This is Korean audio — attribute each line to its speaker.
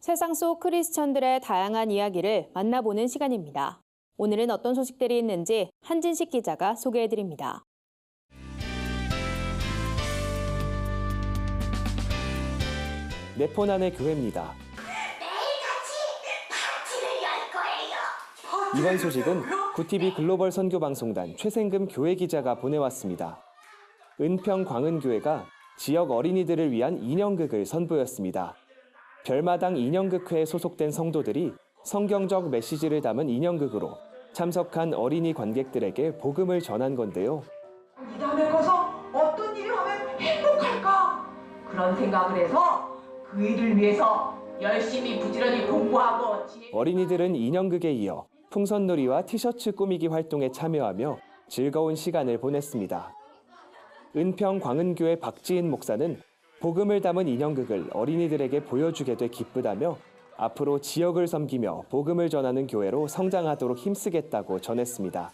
Speaker 1: 세상 속 크리스천들의 다양한 이야기를 만나보는 시간입니다. 오늘은 어떤 소식들이 있는지 한진식 기자가 소개해드립니다.
Speaker 2: 네포난의 교회입니다. 이번 소식은 구티비 글로벌 선교방송단 최생금 교회 기자가 보내왔습니다. 은평 광은교회가 지역 어린이들을 위한 인형극을 선보였습니다. 별마당 인형극회에 소속된 성도들이 성경적 메시지를 담은 인형극으로 참석한 어린이 관객들에게 복음을 전한 건데요.
Speaker 3: 이 다음에 가서 어떤 일을 하면 행복할까? 그런 생각을 해서 그 일을 위해서 열심히 부지런히 공부하고.
Speaker 2: 어린이들은 인형극에 이어 풍선놀이와 티셔츠 꾸미기 활동에 참여하며 즐거운 시간을 보냈습니다. 은평 광은교회 박지인 목사는 복음을 담은 인형극을 어린이들에게 보여주게 돼 기쁘다며 앞으로 지역을 섬기며 복음을 전하는 교회로 성장하도록 힘쓰겠다고 전했습니다.